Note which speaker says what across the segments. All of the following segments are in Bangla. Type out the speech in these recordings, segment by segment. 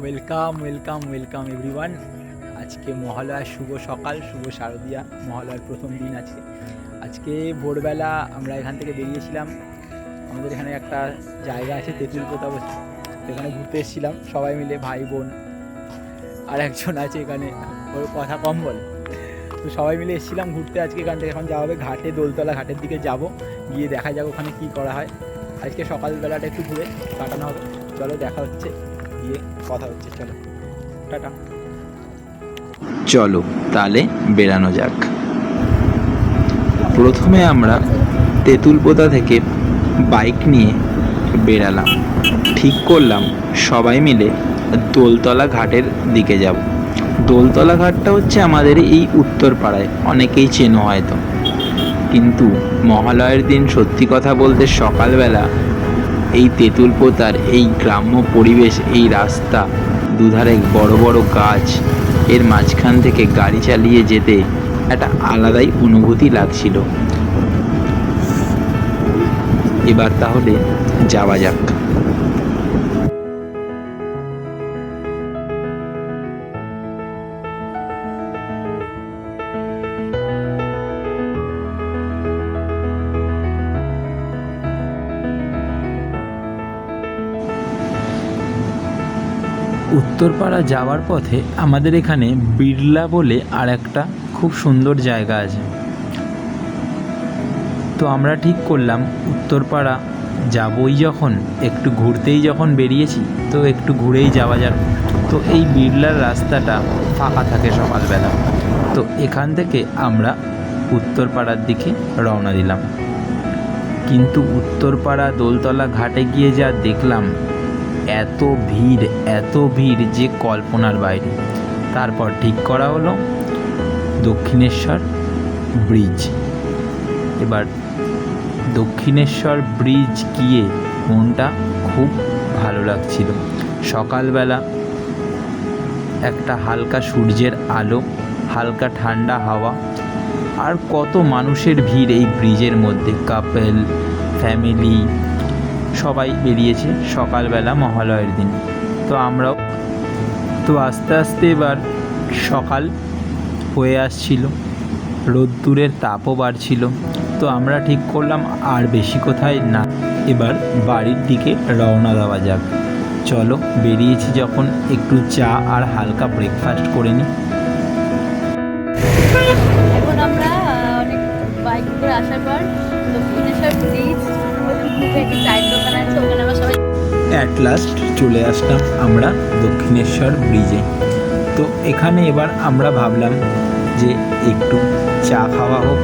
Speaker 1: ওয়েলকাম ওয়েলকাম ওয়েলকাম এভরিওয়ান আজকে মহালয়ার শুভ সকাল, শুভ শারদিয়া মহালয়ার প্রথম দিন আজকে আজকে ভোরবেলা আমরা এখান থেকে বেরিয়েছিলাম। আমাদের এখানে একটা জায়গা আছে, তেঁতুল পোতা বসে। সেখানে ঘুরতে এসেছিলাম, সবাই মিলে, ভাই, বোন আর একজন আছে এখানে, ওর কথা কম বলে তো সবাই মিলে এসেছিলাম ঘুরতে আজকে এখান থেকে। এখন যাওয়া হবে ঘাটে, দোলতলা ঘাটের দিকে যাব। গিয়ে দেখা যাক ওখানে কী করা হয়। আজকে সকালবেলাটা একটু ঘুরে কাটানো হবে। চলো, দেখা হচ্ছে। গিয়ে কথা হচ্ছে, চলো। টাটা।
Speaker 2: চলো তাহলে বেরানো যাক। প্রথমে আমরা তেঁতুলপোতা থেকে বাইক নিয়ে বেরালাম ঠিক করলাম, সবাই মিলে দোলতলা ঘাটের দিকে যাব। দোলতলা ঘাটটা হচ্ছে আমাদের এই উত্তর পাড়ায়, অনেকেই চেনো হয়তো। কিন্তু মহালয়ের দিন সত্যি কথা বলতে সকালবেলা এই তেঁতুল পোতার এই গ্রাম্য পরিবেশ, এই রাস্তা, দুধারে বড় বড় গাছ, এর মাঝখান থেকে গাড়ি চালিয়ে যেতে একটা আলাদাই অনুভূতি লাগছিল। এবার তাহলে যাওয়া যাক। উত্তরপাড়া যাওয়ার পথে আমাদের এখানে বিড়লা বলে আর একটা খুব সুন্দর জায়গা আছে। তো আমরা ঠিক করলাম, উত্তরপাড়া যাবই যখন, একটু ঘুরতেই যখন বেরিয়েছি, তো একটু ঘুরেই যাওয়া যাক। তো এই বিড়লার রাস্তাটা ফাঁকা থাকে সকালবেলা। তো এখান থেকে আমরা উত্তরপাড়ার দিকে রওনা দিলাম। কিন্তু উত্তরপাড়া দোলতলা ঘাটে গিয়ে যা দেখলাম এত ভিড় এত ভিড় যে কল্পনার বাইরে। তারপর ঠিক করা হলো দক্ষিণেশ্বর ব্রিজ। এবার দক্ষিণেশ্বর ব্রিজ গিয়ে মনটা খুব ভালো লাগছিল। সকালবেলা একটা হালকা সূর্যের আলো, হালকা ঠান্ডা হাওয়া, আর কত মানুষের ভিড় এই ব্রিজের মধ্যে। কাপেল ফ্যামিলি সবাই বেরিয়েছে সকালবেলা মহালয়ের দিন। তো আমরাও, তো আস্তে আস্তে এবার সকাল হয়ে আসছিল। রোদ্দুরের তাপও বাড়ছিল। তো আমরা ঠিক করলাম আর বেশি কোথায় না। এবার বাড়ির দিকে রওনা দেওয়া যাক। চলো, বেরিয়েছি যখন একটু চা আর হালকা ব্রেকফাস্ট করে নিই।
Speaker 3: আমরা অনেক বাইক আসার পর দক্ষিণেশ্বর ব্রিজ একটি চায়ের দোকান আছে ওখানে আমরা সবাই
Speaker 2: অ্যাট লাস্ট চলে আসলাম আমরা দক্ষিণেশ্বর ব্রিজে তো এখানে এবার আমরা ভাবলাম যে একটু চা খাওয়া হোক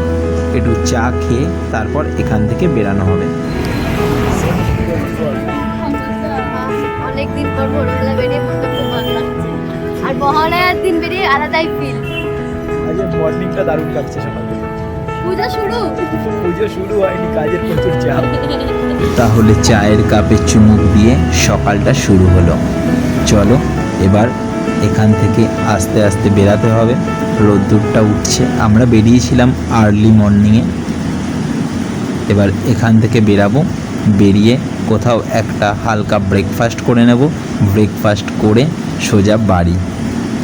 Speaker 2: একটু চা খেয়ে তারপর এখান থেকে বেরানো হবে।
Speaker 3: অনেক পর ভোরবেলা বেরিয়ে মনটা খুব ভালো লাগছে। আর মহালয়ার দিন বেরিয়ে আলাদাই ফিল
Speaker 1: আজ মর্নিংটা দারুণ লাগছে সকাল।
Speaker 3: পূজা শুরু?
Speaker 1: পুজো শুরু হয়নি কাজের প্রচুর চাপ।
Speaker 2: তাহলে চায়ের কাপে চুমুক দিয়ে সকালটা শুরু হলো। চলো, এবার এখান থেকে আস্তে আস্তে বেরাতে হবে। রোদ্দুরটা উঠছে, আমরা বেরিয়েছিলাম আর্লি মর্নিংয়ে এবার এখান থেকে বেরাবো, বেরিয়ে কোথাও একটা হালকা ব্রেকফাস্ট করে নেব। ব্রেকফাস্ট করে সোজা বাড়ি।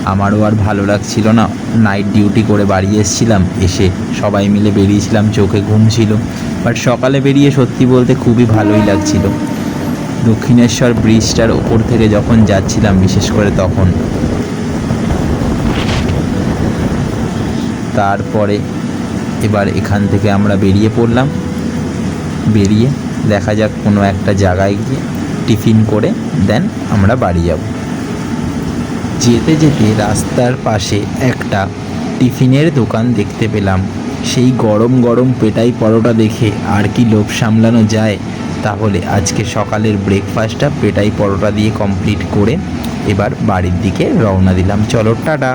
Speaker 2: আমারও আর ভালো লাগছিল না। নাইট ডিউটি করে বাড়ি এসেছিলাম। এসে সবাই মিলে বেরিয়েছিলাম, চোখে ঘুম ছিল। বাট সকালে বেরিয়ে সত্যি বলতে খুবই ভালোই লাগছিল। দক্ষিণেশ্বর ব্রিজটার ওপর থেকে যখন যাচ্ছিলাম, বিশেষ করে তখন। তারপরে এবার এখান থেকে আমরা বেরিয়ে পড়লাম। বেরিয়ে দেখা যাক কোনো একটা জায়গায় গিয়ে টিফিন করে দেন আমরা বাড়ি যাব। যেতে যেতে রাস্তার পাশে একটা টিফিনের দোকান দেখতে পেলাম। সেই গরম গরম পেটাই পরোটা দেখে আর কি লোভ সামলানো যায়। তাহলে আজকে সকালের ব্রেকফাস্টটা পেটাই পরোটা দিয়ে কমপ্লিট করে এবার বাড়ির দিকে রওনা দিলাম। চলো, টাটা।